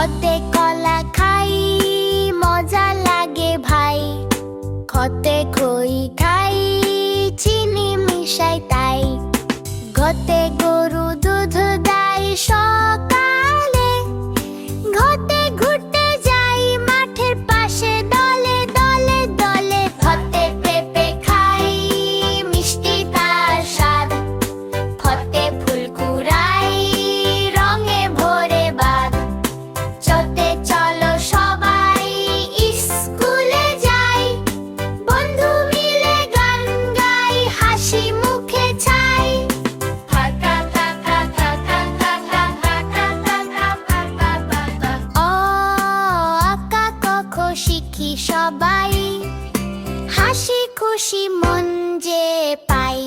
খতে কলা খাই, মজা লাগে ভাই। খতে খই খাই, চিনি মিশাই তাই। ঘতে গরু দুধ দেয় সকালে, ঘতে ঘুট শিখি সবাই? হাসি খুশি মন যে পাই